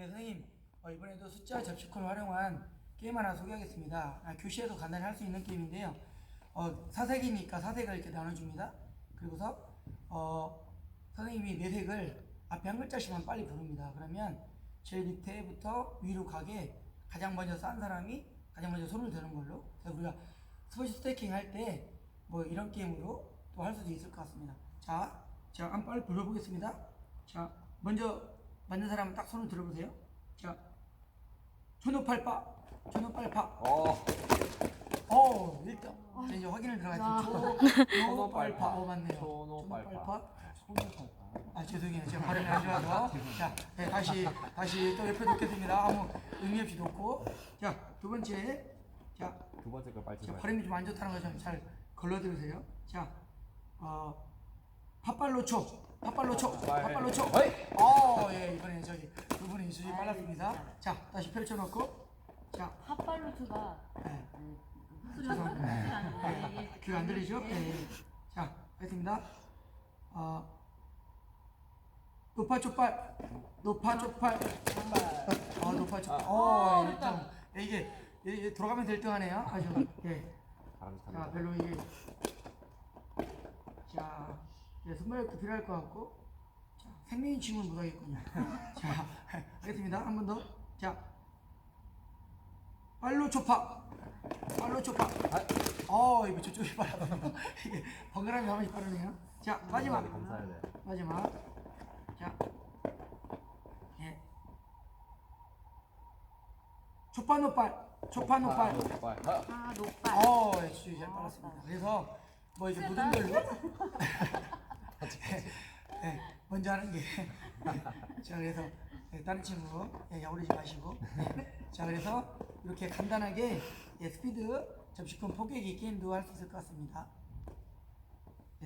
네, 선생님 어, 이번에도 숫자 접시콘을 활용한 게임 하나 소개하겠습니다. 아, 교시에도 간단히 할 수 있는 게임인데요. 어, 사색이니까 사색을 이렇게 나눠줍니다. 그리고서 어, 선생님이 네 색을 앞에 한 글자씩만 빨리 부릅니다. 그러면 제일 밑에부터 위로 가게 가장 먼저 싼 사람이 가장 먼저 손을 드는 걸로. 그래서 우리가 스포츠 스테이킹 할 때 뭐 이런 게임으로 또 할 수도 있을 것 같습니다. 자, 제가 한번 빨리 불러보겠습니다. 자, 먼저 맞는 사람은 딱 손을 들어보세요. 자, 초노팔파, 초노팔파. 어, 어, 일단 자, 이제 확인을 들어가죠. 초노팔파. 어, 맞네요. 초노팔파. 아 죄송해요 제가 발음이 안 좋아서 자 네, 다시 다시 또 옆에 놓겠습니다 아무 의미 없이 놓고 자 두 번째 자 두 번째 거 빨리 자, 들어가요. 발음이 좀 안 좋다는 거 좀 잘 걸러 들으세요 자 어, 팥발로초 팥발로초 팥발. 팥발로초 어이! 어예 이번에 저기 두 분이 수준이 빨랐습니다 자 다시 펼쳐놓고 자 핫발로트가 네. 죄송합니다. 네. 귀안 들리죠? 네. 자, 하겠습니다. 어, 높아 쪽발, 높아 쪽발, 어, 높아 쪽발. 어, 예, 좀 예, 이게 이게 돌아가면서 1등하네요. 아주 예. 자, 바람직합니다. 별로 이게 자, 예, 순발력도 필요할 것 같고, 자, 생명의 춤은 못하겠군요. 자, 하겠습니다. 한 번 더. 자, 빨로 초파, 빨로 초파. 어, 이거 저쪽이. 이게 번갈아가면서 한 번씩 빠르네요. 자, 마지막. 감사해야 돼. 마지막. 자, 예. 초파 노빨, 초파 노빨. 빨리. 아, 아 노빨. 어, 예, 주잘 빨았습니다. 그래서 뭐 이제 무등별로 예, 먼저 하는 게 자, 그래서 예, 다른 친구 예, 야오르지 마시고 예. 자, 그래서 이렇게 간단하게 예, 스피드 접시콘 포개기 게임도 할 수 있을 것 같습니다.